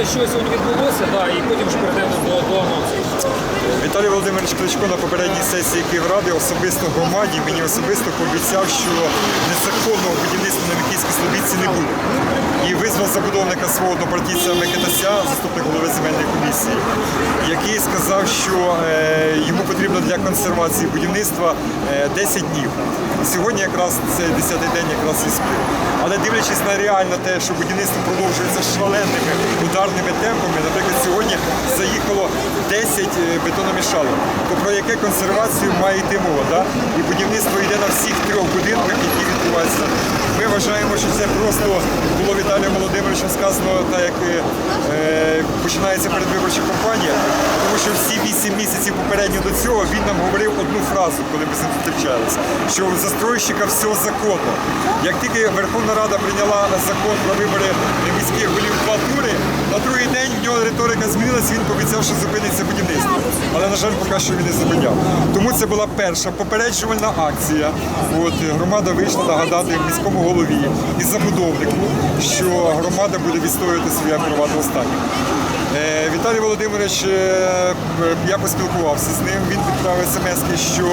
розкажете, що сьогодні відбулося, да, і потім вже перейдемо до, до анонсу. Віталій Володимирович Кличко на попередній сесії Київради особисто громаді мені особисто пообіцяв, що незаконного будівництва на Микільській Слобідці не буде. І визвав забудовника свого однопартійця Микитася, заступник голови земельної комісії, який сказав, що е, йому потрібно для консервації будівництва е, 10 днів. Сьогодні якраз це 10-й день якраз і сплив. Але дивлячись на реально те, що будівництво продовжується шаленими ударними темпами, наприклад, сьогодні заїхало 10 бетономішалок. То про яке консервацію має йти мова? Да? І будівництво йде на всіх трьох будинках, які відбуваються. Ми вважаємо, що це просто було Віталієм Володимировичем сказано, так як е, е, починається передвиборча кампанія, тому що всі 8 місяців попередньо до цього він нам говорив одну фразу, коли ми з ним зустрічалися, що у застройщика все законно. Як тільки Верховна Рада прийняла закон про вибори міських голів два тури, на другий день в нього риторика змінилася, він пообіцяв, що зупиниться будівництво. Але, на жаль, поки що він не зупиняв. Тому це була перша попереджувальна акція. От, громада вийшла нагадати міському голові і забудовнику, що громада буде відстоювати своє приватне. Е, Віталій Володимирович, е, я поспілкувався з ним. Він відправив смс, що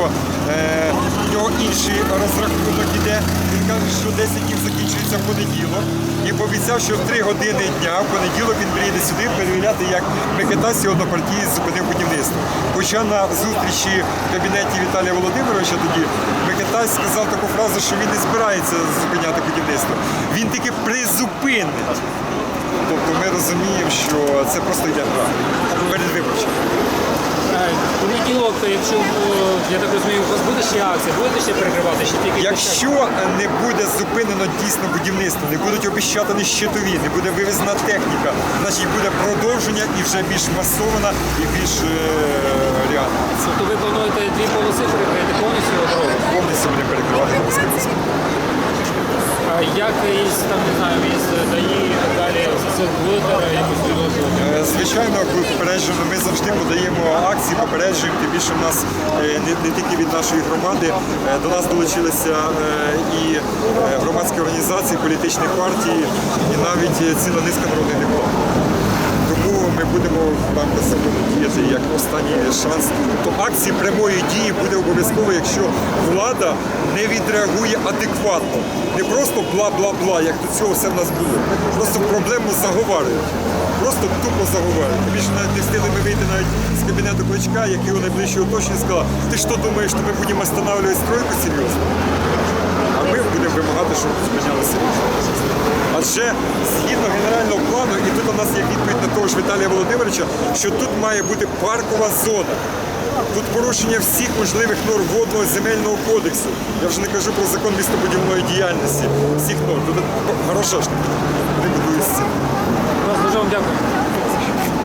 е, в нього інший розрахунок іде. Він каже, що 10 днів закінчується в понеділок. І пообіцяв, що в 3 години дня в понеділок він приїде сюди перевіряти, як Микитась і однопартієць зупинив будівництво. Хоча на зустрічі в кабінеті Віталія Володимировича тоді Микитась сказав таку фразу, що він не збирається зупиняти будівництво. Він тільки призупинить. Розуміємо, що це просто йде гра передвиборча. Е, Понеділок, якщо е, я так розумію, у вас буде ще акція, будете ще перекривати, ще тільки Якщо не буде зупинено дійсно будівництво, не будуть обіщатані щитові, не буде вивезена техніка, значить буде продовження і вже більш масована і більш е, реальна. Тобто ви плануєте дві полоси перекрити повністю дорогу. Повністю будемо перекривати як із там не знаю, із ДАІ Е, Звичайно, попереджено, ми завжди подаємо акції, попереджуємо, тим більше в нас е, не, тільки від нашої громади, е, до нас долучилися і громадські організації, політичні партії, і навіть ціла низка народних депутатів. Ми будемо закону діяти як останній шанс. Тобто акції прямої дії буде обов'язково, якщо влада не відреагує адекватно. Не просто бла-бла-бла, як до цього все в нас було. Просто проблему заговарюють. Просто тупо заговарюють. Більше навіть не встигли ми вийти навіть з кабінету Кличка, який у найближче оточення сказав, ти що думаєш, що ми будемо встановлювати стройку серйозно? А ми будемо вимагати, щоб серйозно. Адже згідно у нас є відповідь на того ж Віталія Володимировича, що тут має бути паркова зона. Тут порушення всіх можливих норм водного земельного кодексу. Я вже не кажу про закон містобудівної діяльності, всіх норм. Тут хороша ж не будується. Дуже вам дякую.